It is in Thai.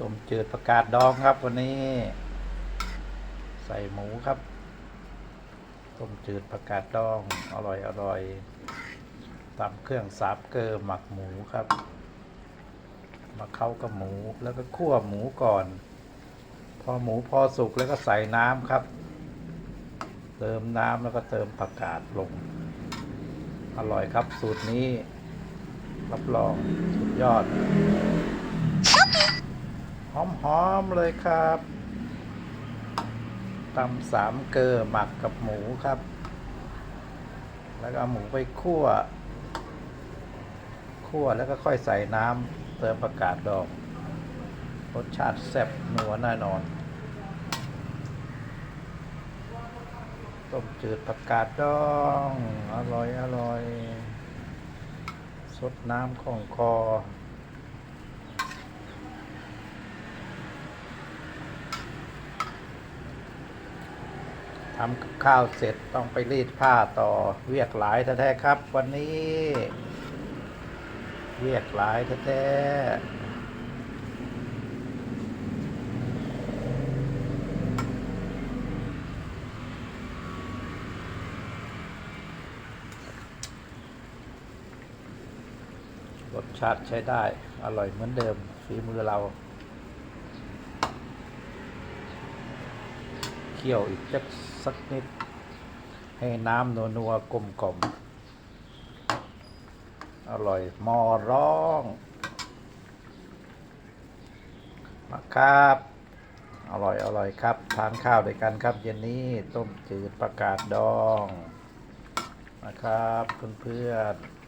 ต้มจืดผักกาดดองครับวันนี้ ใส่หมูครับ ต้มจืดผักกาดดอง อร่อยอร่อยตำเครื่องสาบเกลือหมักหมูครับ มาเข้ากับหมูแล้วก็คั่วหมูก่อน พอหมูพอสุกแล้วก็ใส่น้ำครับ เติมน้ำแล้วก็เติมผักกาดลง อร่อยครับสูตรนี้ รับรองสุดยอด หอมๆเลยครับตำสามเกลือหมักกับหมูครับ แล้วก็เอาหมูไปคั่ว คั่วแล้วก็ค่อยใส่น้ำเติมผักกาดดองรสชาติแซ่บนัวแน่นอน ต้มจืดผักกาดดอง อร่อย อร่อย สดน้ำของคอ ทำกับข้าวเสร็จต้องไปรีดผ้าต่อเวียกหลายแท้ๆครับ วันนี้ เวียกหลายแท้ๆรสชาติใช้ได้ อร่อยเหมือนเดิมฝีมือเรา เคี่ยวอีกจักสักนิด ให้น้ำนัวนัวๆกลมกลมๆอร่อยมอร้องมาครับ อร่อยอร่อยครับ ทานข้าวด้วยกันครับ เย็นนี้ต้มจืดประกาศดองนะครับเพื่อนๆ